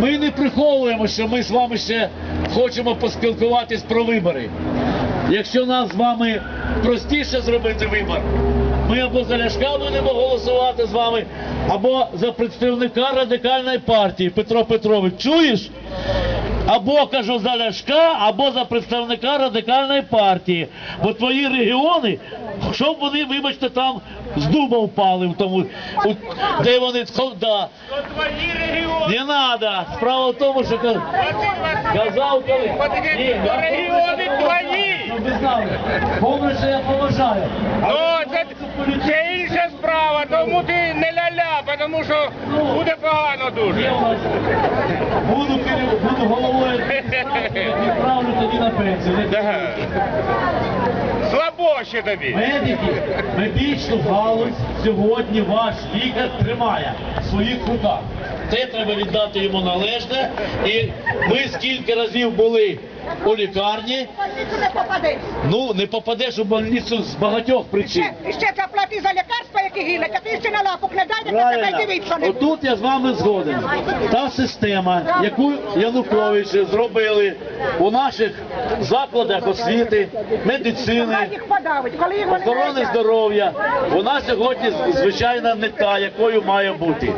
Ми не приховуємо, що ми з вами ще хочемо поспілкуватись про вибори. Якщо нас з вами простіше зробити вибор, ми або за Ляшка будемо голосувати з вами, або за представника радикальної партії Петро Петрович. Чуєш? Або кажу за Ляшка, або за представника радикальної партії. Бо твої регіони, щоб вони, вибачте, там з дуба впали в тому, у- де вони да. Не надо. Справа в тому, що ка- казав коли. Регіони твої. Помню, що я поважаю. Ну, це, це інша справа, тому ти не ля-ля, тому що буде погано дуже. Тоді на пенсію. Слабо ще тобі. Медики, медичну галузь сьогодні ваш лікар тримає в своїх руках. Це треба віддати йому належне. І ми скільки разів були у лікарні, больницю не попадеш. ну не попадеш у больницю з багатьох причин. Ще, ще заплати за лікарства, а ти ще на лапок не дай, так тебе дивитися. Отут я з вами згоден. Та система, яку Януковичі зробили у наших закладах освіти, медицини, Хай їх подавить, коли їх вони охорони здоров'я, вона сьогодні звичайно не та, якою має бути.